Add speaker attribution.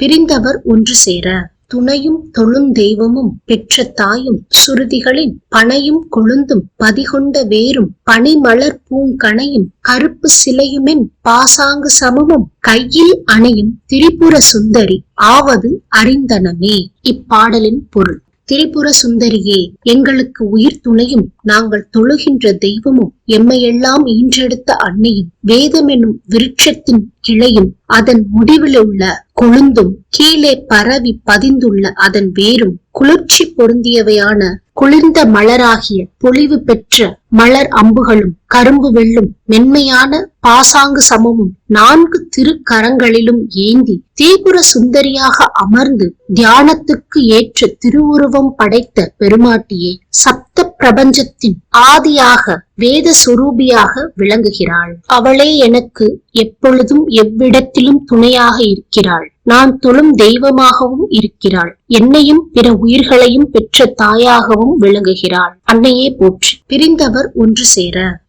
Speaker 1: பிரிந்தவர் ஒன்று சேர துணையும் தொழும் தெய்வமும் பெற்ற தாயும் சுருதிகளின் பனையும் கொழுந்தும் பதிகொண்ட வேரும் பனிமலர் பூங்கனையும் கருப்பு சிலையுமென் பாசாங்கு சமமும் கையில் அணையும் திரிபுர சுந்தரி ஆவது அறிந்தனமே. இப்பாடலின் பொருள் திரிபுர சுந்தரியே எங்களுக்கு உயிர் துணையும் நாங்கள் தொழுகின்ற தெய்வமும் எம்மையெல்லாம் ஈன்றெடுத்த அன்னையும் வேதம் என்னும் விருட்சத்தின் கிளையும் அதன் முடிவில் உள்ள கொழுந்தும் கீழே பரவி பதிந்துள்ள அதன் வேரும் குளிர்ச்சி பொருந்தியவையான குளிர்ந்த மலராகிய பொலிவு பெற்ற மலர் அம்புகளும் கரும்பு வெள்ளும் மென்மையான பாசாங்கு சமமும் நான்கு திருக்கரங்களிலும் ஏந்தி தீபுர சுந்தரியாக அமர்ந்து தியானத்துக்கு ஏற்ற திருவுருவம் படைத்த பெருமாட்டியே சப்த பிரபஞ்சத்தின் ஆதியாக வேத சுரூபியாக விளங்குகிறாள். அவளே எனக்கு எப்பொழுதும் எவ்விடத்திலும் துணையாக இருக்கிறாள். நான் தொழும் தெய்வமாகவும் இருக்கிறாள். என்னையும் பிற உயிர்களையும் பெற்ற தாயாகவும் விளங்குகிறாள். அன்னையே போற்றி. பிரிந்தவர் ஒன்று சேர.